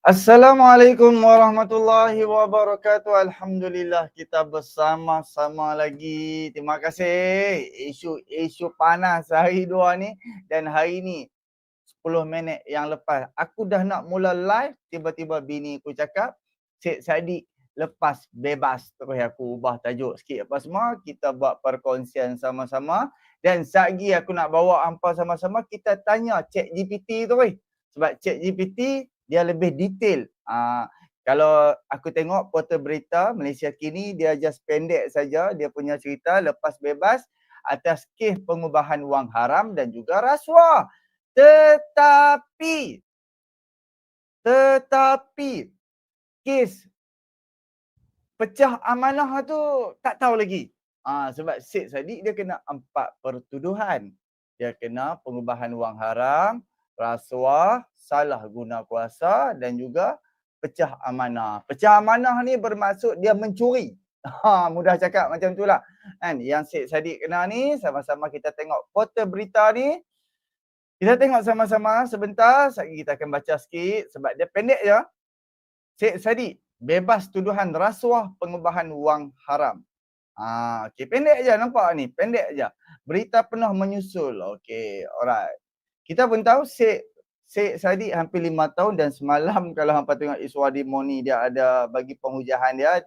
Assalamualaikum warahmatullahi wabarakatuh. Alhamdulillah kita bersama-sama lagi. Terima kasih. Isu-isu panas hari dua ni dan hari ni 10 minit yang lepas. Aku dah nak mula live, tiba-tiba bini aku cakap, Cik Sadiq lepas bebas. Terus aku ubah tajuk sikit apa semua. Kita buat perkongsian sama-sama. Dan lagi aku nak bawa hampa sama-sama, kita tanya Cik GPT tu. Sebab Cik GPT dia lebih detail. Uh, kalau aku tengok portal berita Malaysia kini dia just pendek saja dia punya cerita lepas bebas atas kes pengubahan wang haram dan juga rasuah. Tetapi tetapi kes pecah amanah tu tak tahu lagi. Ah ha, sebab Syed Sadiq dia kena empat pertuduhan. Dia kena pengubahan wang haram, rasuah, salah guna kuasa dan juga pecah amanah. Pecah amanah ni bermaksud dia mencuri. Ha, mudah cakap macam tu lah. Kan? Yang Syed Sadiq kena ni, sama-sama kita tengok portal berita ni. Kita tengok sama-sama sebentar, sekejap kita akan baca sikit sebab dia pendek je. Syed Sadiq, bebas tuduhan rasuah pengubahan wang haram. Ha, okay, pendek je nampak ni, pendek je. Berita penuh menyusul. Okay, alright. Kita pun tahu Syed Syed Sadiq hampir lima tahun dan semalam kalau hampa tengok Iswadi Moni dia ada bagi penghujahan dia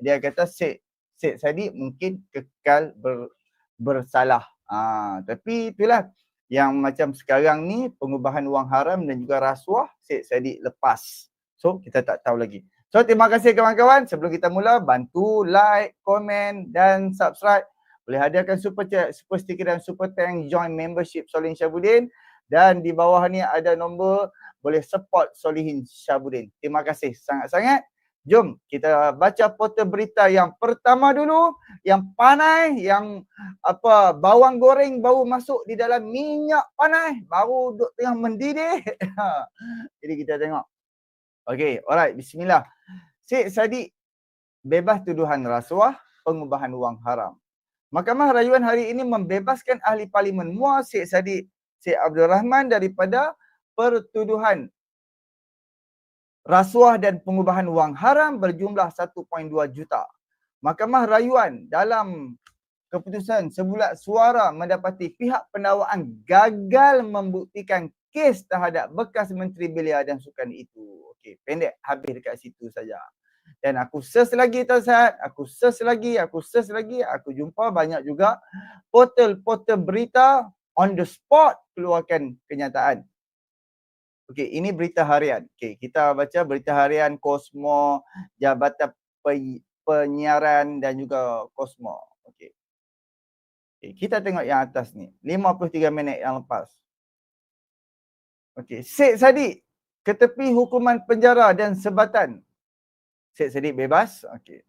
dia kata Syed Syed Sadiq mungkin kekal ber, bersalah. Ha, tapi itulah yang macam sekarang ni pengubahan wang haram dan juga rasuah Syed Sadiq lepas. So kita tak tahu lagi. So terima kasih kawan-kawan. Sebelum kita mula bantu like, komen dan subscribe. Boleh hadiahkan super chat, super sticker dan super thank join membership Solin Syabudin. Dan di bawah ni ada nombor boleh support Solihin Syabudin. Terima kasih sangat-sangat. Jom kita baca portal berita yang pertama dulu. Yang panas, yang apa bawang goreng baru masuk di dalam minyak panas. Baru duduk tengah mendidih. Jadi kita tengok. Okay, alright. Bismillah. Syed Sadiq bebas tuduhan rasuah pengubahan wang haram. Mahkamah Rayuan hari ini membebaskan ahli parlimen Muaz Syed Sadiq Syed Abdul Rahman daripada pertuduhan rasuah dan pengubahan wang haram berjumlah 1.2 juta. Mahkamah Rayuan dalam keputusan sebulat suara mendapati pihak pendakwaan gagal membuktikan kes terhadap bekas Menteri Belia dan Sukan itu. Okey, pendek habis dekat situ saja. Dan aku search lagi Tazat, aku search lagi, aku search lagi, aku jumpa banyak juga portal-portal berita on the spot keluarkan kenyataan. Okey, ini berita harian. Okey, kita baca berita harian Kosmo, Jabatan Penyiaran dan juga Kosmo. Okey. Okay, kita tengok yang atas ni. 53 minit yang lepas. Okey, Syed Sadiq ketepi hukuman penjara dan sebatan. Syed Sadiq bebas. Okey.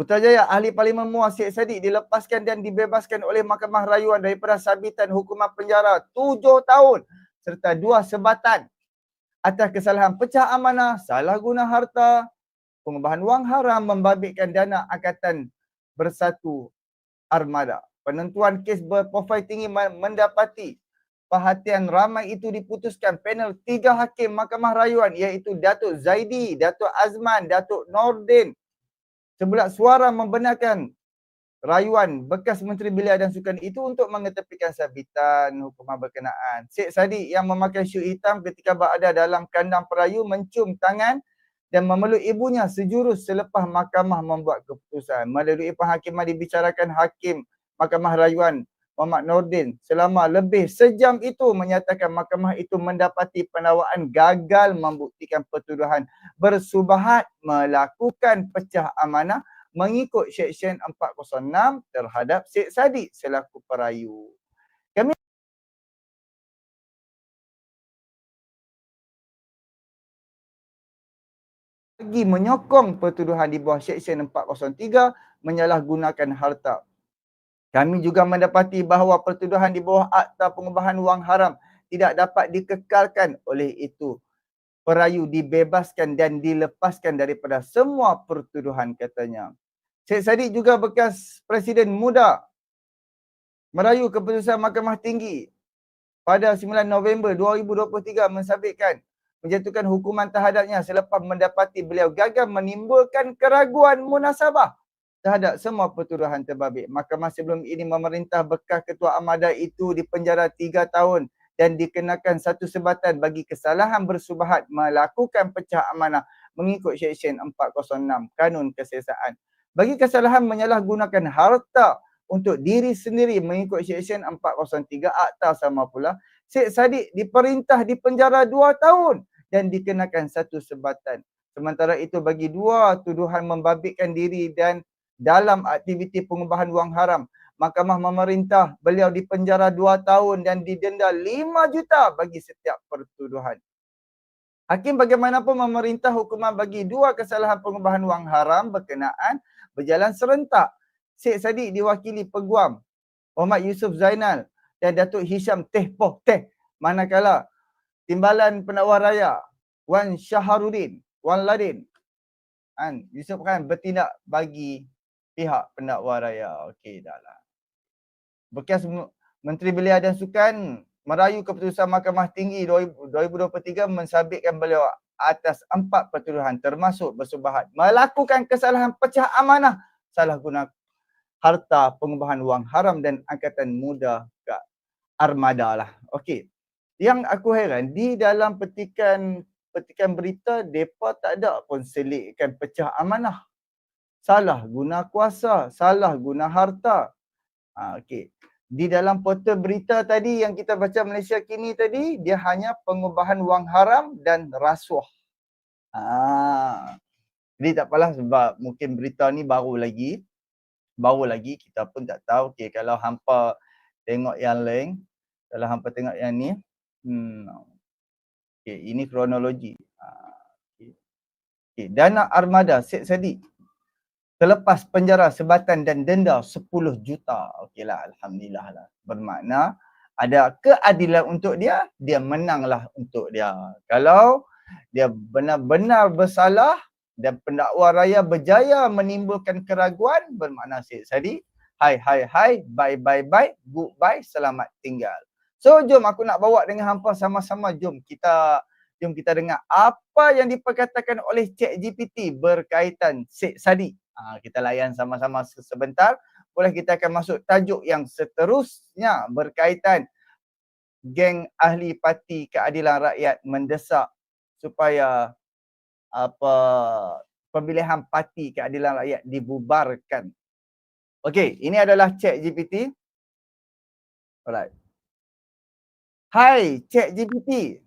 Putrajaya ahli parlimen Muaz Syed Sadiq dilepaskan dan dibebaskan oleh Mahkamah Rayuan daripada sabitan hukuman penjara tujuh tahun serta dua sebatan atas kesalahan pecah amanah, salah guna harta, pengubahan wang haram membabitkan dana Angkatan Bersatu Armada. Penentuan kes berprofil tinggi mendapati perhatian ramai itu diputuskan panel tiga hakim Mahkamah Rayuan iaitu Datuk Zaidi, Datuk Azman, Datuk Nordin sebulat suara membenarkan rayuan bekas Menteri Belia dan Sukan itu untuk mengetepikan sabitan hukuman berkenaan. Syed Sadiq yang memakai syuk hitam ketika berada dalam kandang perayu mencium tangan dan memeluk ibunya sejurus selepas mahkamah membuat keputusan. Melalui penghakiman dibicarakan hakim mahkamah rayuan Muhammad Nordin selama lebih sejam itu menyatakan mahkamah itu mendapati penawaran gagal membuktikan pertuduhan bersubahat melakukan pecah amanah mengikut Seksyen 406 terhadap Syed Sadiq selaku perayu. Kami lagi menyokong pertuduhan di bawah Seksyen 403 menyalahgunakan harta kami juga mendapati bahawa pertuduhan di bawah Akta Pengubahan Wang Haram tidak dapat dikekalkan oleh itu. Perayu dibebaskan dan dilepaskan daripada semua pertuduhan katanya. Syed Saddiq juga bekas Presiden muda merayu keputusan Mahkamah Tinggi pada 9 November 2023 mensabitkan menjatuhkan hukuman terhadapnya selepas mendapati beliau gagal menimbulkan keraguan munasabah terhadap semua pertuduhan terbabit. Mahkamah sebelum ini memerintah bekas ketua Amada itu dipenjara tiga tahun dan dikenakan satu sebatan bagi kesalahan bersubahat melakukan pecah amanah mengikut Seksyen 406 Kanun Kesiasaan. Bagi kesalahan menyalahgunakan harta untuk diri sendiri mengikut Seksyen 403 Akta sama pula, Syed Saddiq diperintah dipenjara dua tahun dan dikenakan satu sebatan. Sementara itu bagi dua tuduhan membabitkan diri dan dalam aktiviti pengubahan wang haram Mahkamah memerintah beliau dipenjara dua tahun dan didenda lima juta bagi setiap pertuduhan. Hakim bagaimanapun memerintah hukuman bagi dua kesalahan pengubahan wang haram berkenaan berjalan serentak. Syed Sadiq diwakili peguam Muhammad Yusuf Zainal dan Datuk Hisham Teh Poh Teh. Manakala Timbalan Pendakwa Raya Wan Syaharudin, Wan Ladin kan Yusuf kan bertindak bagi pihak pendakwa raya. Okey dah lah bekas Menteri Belia dan Sukan merayu keputusan Mahkamah Tinggi 2023 mensabitkan beliau atas empat pertuduhan termasuk bersubahat melakukan kesalahan pecah amanah salah guna harta pengubahan wang haram dan angkatan muda ke armada lah. Okey. Yang aku heran di dalam petikan petikan berita depa tak ada pun selitkan pecah amanah. Salah guna kuasa, salah guna harta. Ha, okey di dalam portal berita tadi yang kita baca Malaysia kini tadi dia hanya pengubahan wang haram dan rasuah. Ha. Jadi tak apalah sebab mungkin berita ni baru lagi. Baru lagi kita pun tak tahu. Okay, kalau hampa tengok yang lain. Kalau hampa tengok yang ni. Hmm. Okay, ini kronologi. Ha. Okay. Okay. Dana armada Syed Sadiq terlepas penjara sebatan dan denda 10 juta. Okeylah alhamdulillah lah. Bermakna ada keadilan untuk dia, dia menanglah untuk dia. Kalau dia benar-benar bersalah dan pendakwa raya berjaya menimbulkan keraguan bermakna Syed Sadi, hai hai hai, bye bye bye, goodbye, selamat tinggal. So jom aku nak bawa dengan hampa sama-sama jom kita jom kita dengar apa yang diperkatakan oleh Cik GPT berkaitan Syed Sadi Ha, kita layan sama-sama sebentar. Boleh kita akan masuk tajuk yang seterusnya berkaitan geng ahli parti keadilan rakyat mendesak supaya apa pemilihan parti keadilan rakyat dibubarkan. Okey, ini adalah chat GPT. Alright. Hai chat GPT.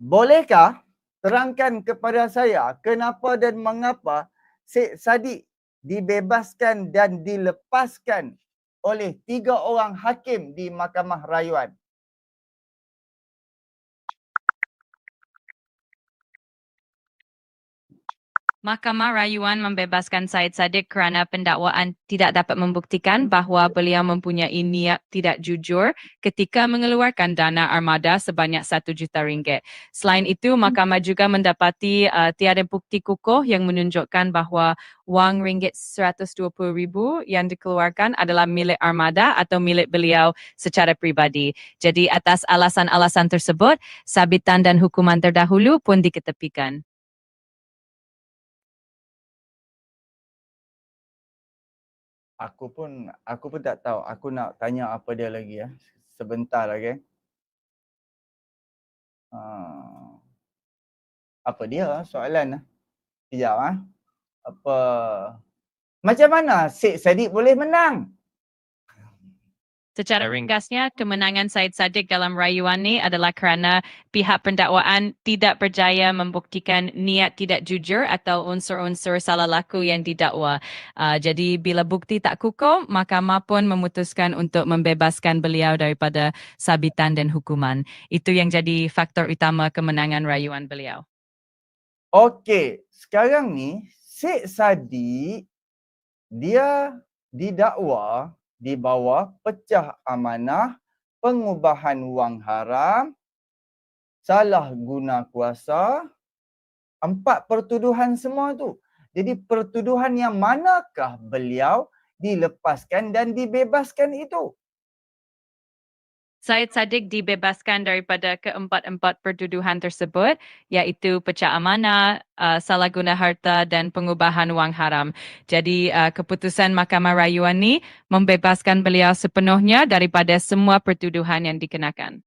Bolehkah terangkan kepada saya kenapa dan mengapa Syed Sadiq dibebaskan dan dilepaskan oleh tiga orang hakim di Mahkamah Rayuan. Mahkamah Rayuan membebaskan Said Saddiq kerana pendakwaan tidak dapat membuktikan bahawa beliau mempunyai niat tidak jujur ketika mengeluarkan dana armada sebanyak satu juta ringgit. Selain itu, mahkamah juga mendapati uh, tiada bukti kukuh yang menunjukkan bahawa wang ringgit ribu yang dikeluarkan adalah milik armada atau milik beliau secara pribadi. Jadi atas alasan-alasan tersebut, sabitan dan hukuman terdahulu pun diketepikan. Aku pun aku pun tak tahu. Aku nak tanya apa dia lagi ya. Sebentar lagi. Uh, apa dia soalan? Sekejap ah. Apa macam mana Syed Saddiq boleh menang? Secara ringkasnya, kemenangan Said Saddiq dalam rayuan ini adalah kerana pihak pendakwaan tidak berjaya membuktikan niat tidak jujur atau unsur-unsur salah laku yang didakwa. Uh, jadi bila bukti tak kukuh, mahkamah pun memutuskan untuk membebaskan beliau daripada sabitan dan hukuman. Itu yang jadi faktor utama kemenangan rayuan beliau. Okey, sekarang ni Syed Saddiq dia didakwa di bawah pecah amanah, pengubahan wang haram, salah guna kuasa, empat pertuduhan semua tu. Jadi pertuduhan yang manakah beliau dilepaskan dan dibebaskan itu? Syed Saddiq dibebaskan daripada keempat-empat pertuduhan tersebut iaitu pecah amanah, uh, salah guna harta dan pengubahan wang haram. Jadi uh, keputusan Mahkamah Rayuan ni membebaskan beliau sepenuhnya daripada semua pertuduhan yang dikenakan.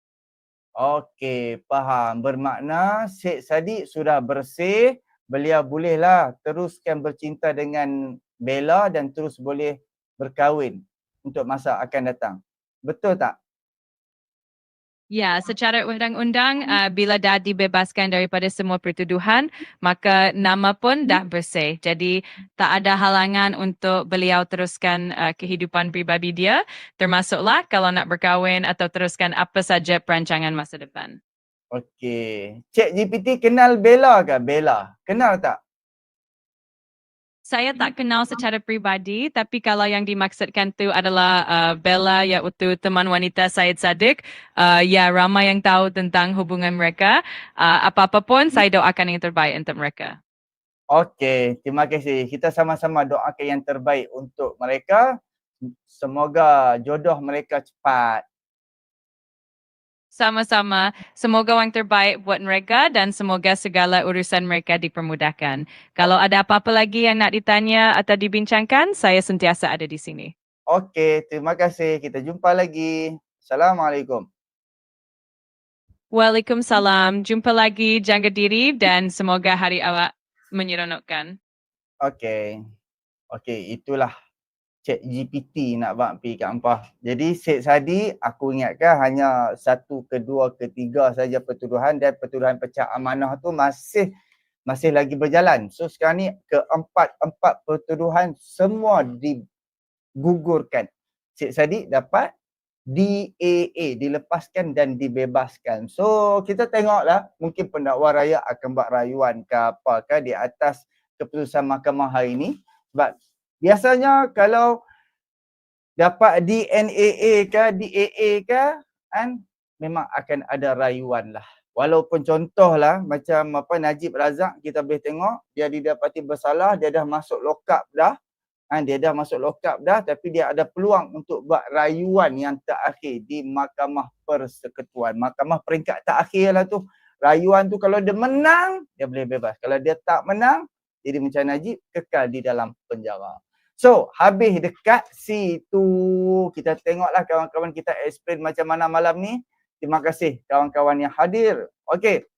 Okey, faham. Bermakna Syed Saddiq sudah bersih, beliau bolehlah teruskan bercinta dengan Bella dan terus boleh berkahwin untuk masa akan datang. Betul tak? Ya, secara undang-undang uh, bila dah dibebaskan daripada semua pertuduhan, maka nama pun dah bersih. Jadi tak ada halangan untuk beliau teruskan uh, kehidupan pribadi dia, termasuklah kalau nak berkahwin atau teruskan apa saja perancangan masa depan. Okey. Cik GPT kenal Bella ke? Bella. Kenal tak? Saya tak kenal secara pribadi, tapi kalau yang dimaksudkan tu adalah uh, Bella iaitu teman wanita Syed Saddiq, uh, ya ramai yang tahu tentang hubungan mereka. Uh, apa-apa pun saya doakan yang terbaik untuk mereka. Okey, terima kasih. Kita sama-sama doakan yang terbaik untuk mereka. Semoga jodoh mereka cepat. Sama-sama, semoga yang terbaik buat mereka dan semoga segala urusan mereka dipermudahkan. Kalau ada apa-apa lagi yang nak ditanya atau dibincangkan, saya sentiasa ada di sini. Okey, terima kasih. Kita jumpa lagi. Assalamualaikum. Waalaikumsalam. Jumpa lagi, jaga diri dan semoga hari awak menyeronokkan. Okey. Okey, itulah Chat GPT nak buat pergi kat Ampah. Jadi Syed Sadi aku ingatkan hanya satu, kedua, ketiga saja pertuduhan dan pertuduhan pecah amanah tu masih masih lagi berjalan. So sekarang ni keempat-empat pertuduhan semua digugurkan. Syed Sadi dapat DAA, dilepaskan dan dibebaskan. So kita tengoklah mungkin pendakwa raya akan buat rayuan ke apa ke di atas keputusan mahkamah hari ini. Sebab biasanya kalau dapat DNAA ke DAA ke kan memang akan ada rayuan lah. Walaupun contohlah macam apa Najib Razak kita boleh tengok dia didapati bersalah, dia dah masuk lokap dah. Kan dia dah masuk lokap dah tapi dia ada peluang untuk buat rayuan yang terakhir di mahkamah persekutuan. Mahkamah peringkat terakhir lah tu. Rayuan tu kalau dia menang dia boleh bebas. Kalau dia tak menang jadi macam Najib kekal di dalam penjara so habis dekat situ kita tengoklah kawan-kawan kita explain macam mana malam ni. Terima kasih kawan-kawan yang hadir. Okey